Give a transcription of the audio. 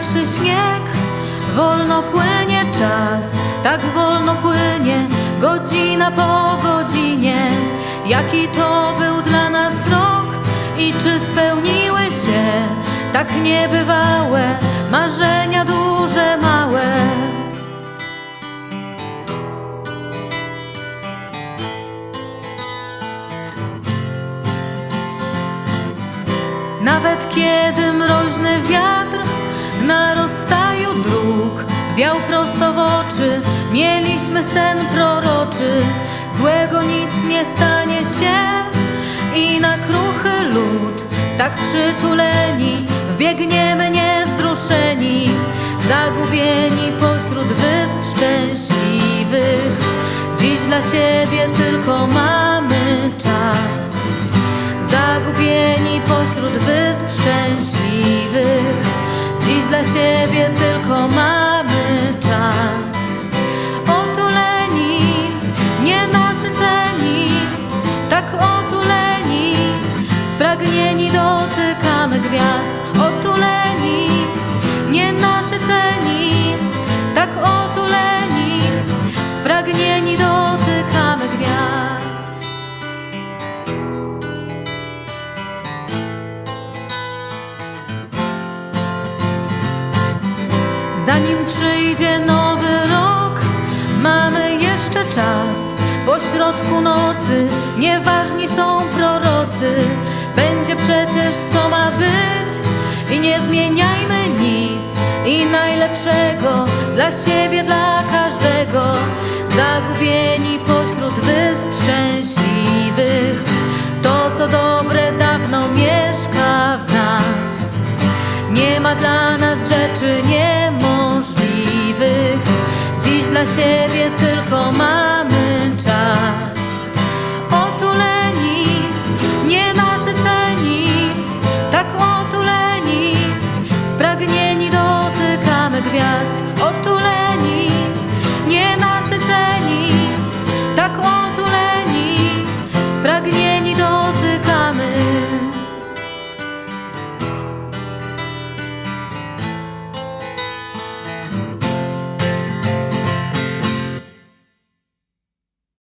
pierwszy śnieg, wolno płynie czas, tak wolno płynie godzina po godzinie. Jaki to był dla nas rok i czy spełniły się tak niebywałe marzenia duże, małe? Nawet kiedy mroźny wiatr na rozstaju dróg wiał prosto w oczy, mieliśmy sen proroczy. Złego nic nie stanie się i na kruchy lód, tak przytuleni, wbiegniemy niewzruszeni, zagubieni pośród wysp szczęśliwych. Dziś dla siebie tylko mamy Spragnieni dotykamy gwiazd Otuleni, nienasyceni Tak otuleni Spragnieni dotykamy gwiazd Zanim przyjdzie nowy rok, mamy jeszcze czas. Po środku nocy nieważni są prorocy. Będzie przecież co ma być i nie zmieniajmy nic. I najlepszego dla siebie, dla każdego. Zagubieni pośród wysp szczęśliwych. To co dobre dawno mieszka w nas. Nie ma dla nas rzeczy niemożliwych. Dziś dla siebie tylko gwiazd.